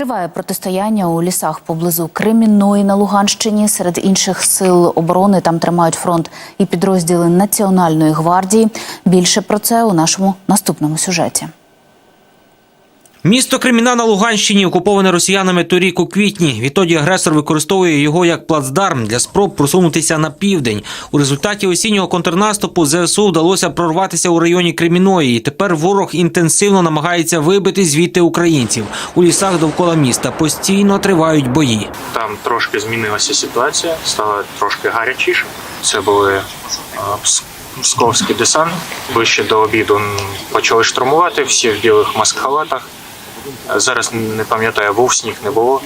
Триває протистояння у лісах поблизу Кремінної на Луганщині. Серед інших сил оборони там тримають фронт і підрозділи Національної гвардії. Більше про це у нашому наступному сюжеті. Місто Креміна на Луганщині окуповане росіянами торік у квітні. Відтоді агресор використовує його як плацдарм для спроб просунутися на південь. У результаті осіннього контрнаступу ЗСУ вдалося прорватися у районі Креміної. І Тепер ворог інтенсивно намагається вибити звідти українців. У лісах довкола міста постійно тривають бої. Там трошки змінилася ситуація, стало трошки гарячіше. Це були е, пс- псковський десант. Ближче до обіду почали штурмувати, всі в білих маскхалатах. Зараз не пам'ятаю, був сніг, не було.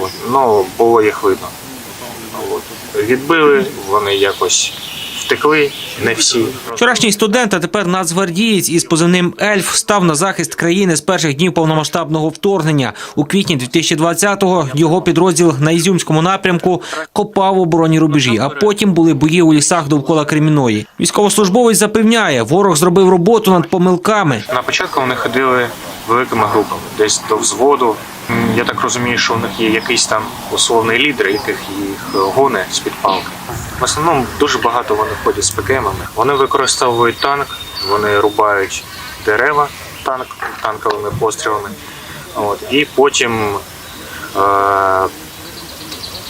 От. Ну, було їх видно. От. Відбили, вони якось втекли, не всі. Вчорашній студент, а тепер нацгвардієць із позивним Ельф став на захист країни з перших днів повномасштабного вторгнення. У квітні 2020-го його підрозділ на Ізюмському напрямку копав оборонні рубежі, а потім були бої у лісах довкола Креміної. Військовослужбовець запевняє, ворог зробив роботу над помилками. На початку вони ходили великими групами, десь до взводу. Я так розумію, що у них є якийсь там условний лідер, яких їх гоне з-під палки. В основному дуже багато вони ходять з ПКМами. Вони використовують танк, вони рубають дерева танк, танковими пострілами. От, і потім е-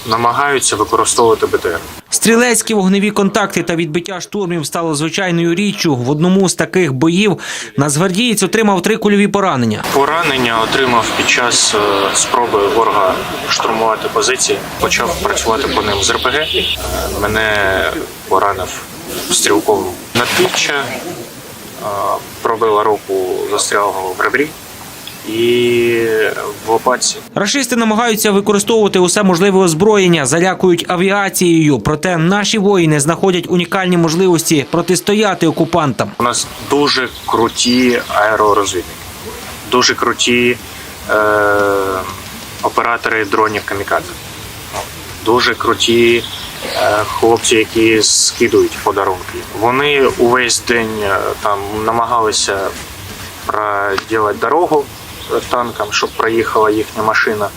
намагаються використовувати БТР. Стрілецькі вогневі контакти та відбиття штурмів стало звичайною річчю. В одному з таких боїв нацгвардієць отримав три кульові поранення. Поранення отримав під час е, спроби ворога штурмувати позиції. Почав працювати по ним з РПГ. Мене поранив стрілковим надпіччя, е, пробила руку, застряла в ребрі і в лопатці. Рашисти намагаються використовувати усе можливе озброєння, залякують авіацією. Проте наші воїни знаходять унікальні можливості протистояти окупантам. У нас дуже круті аеророзвідники, дуже круті е, оператори дронів камікадзе. Дуже круті е, хлопці, які скидують подарунки. Вони увесь день е, там намагалися проділати дорогу танкам, щоб проїхала їхня машина.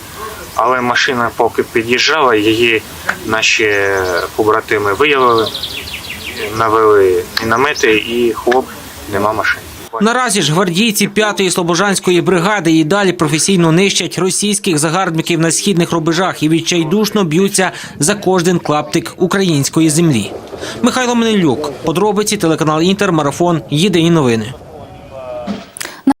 Але машина, поки під'їжджала, її наші побратими виявили, навели міномети і хлоп, нема машин. Наразі ж гвардійці 5-ї слобожанської бригади і далі професійно нищать російських загарбників на східних рубежах і відчайдушно б'ються за кожен клаптик української землі. Михайло Менелюк, подробиці телеканал Інтер, марафон. Єдині новини.